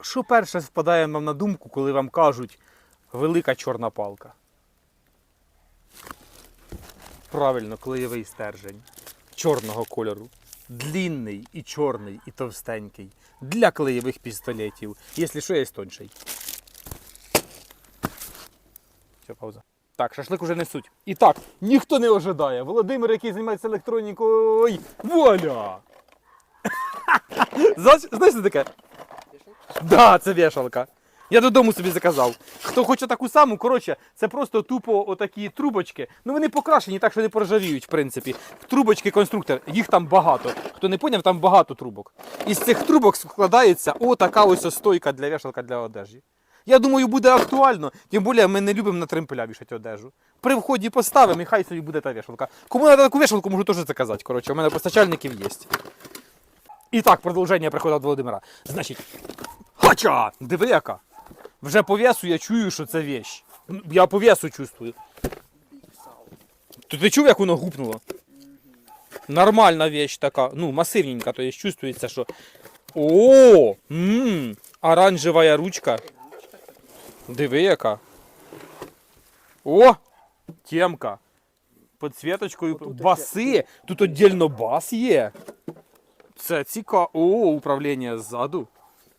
що перше впадає вам на думку, коли вам кажуть велика чорна палка? Правильно, клеєвий стержень чорного кольору. Длінний і чорний, і товстенький. Для клеєвих пістолетів. Якщо що, є тонший. Все, пауза. Так, шашлик уже несуть. І так, ніхто не ожидає. Володимир, який займається електронікою. Вуаля! Знаєш, що таке? Да, це вішалка. Я додому собі заказав. Хто хоче таку саму, коротше, це просто тупо отакі трубочки. Ну вони покрашені так, що не поржавіють, в принципі. Трубочки конструктор, їх там багато. Хто не поняв, там багато трубок. Із цих трубок складається отака ось стойка для вішалка для одежі. Я думаю, буде актуально, тим більше ми не любимо на тремпеля вішати одежу. При вході поставимо і хай собі буде та вішалка. Кому треба таку вішалку, можу теж заказати. Коротше, у мене постачальників є. І так, продовження приходу Володимира. Значить, хача! Диви яка. Вже по весу я чую, що це вещь. Ну, Я по весу чувствую. То ти чув, як воно гупнуло? Нормальна вещь така, ну, масивненька, то є чувствується, що. О! Ммм, оранжева ручка. Диви яка. О! Темка. Підсвіточкою. Баси. Тут віддільно бас є. Це цікаво. О, управління ззаду.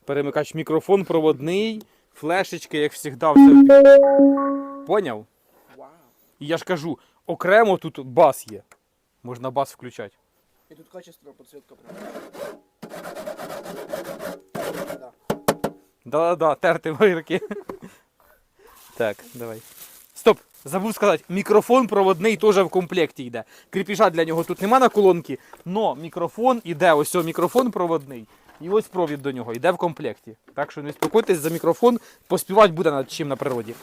Перемикач мікрофон проводний, флешечки, як завжди, все. Поняв? І я ж кажу, окремо тут бас є. Можна бас включати. И тут качественная подсветка прям. Да. Да-да-да, терти вирки. Так, давай. Стоп! Забув сказати, мікрофон проводний теж в комплекті йде. Кріпіша для нього тут нема на колонки, но мікрофон іде, ось о, мікрофон проводний. І ось провід до нього йде в комплекті. Так що не спокойтесь за мікрофон, поспівати буде над чим на природі.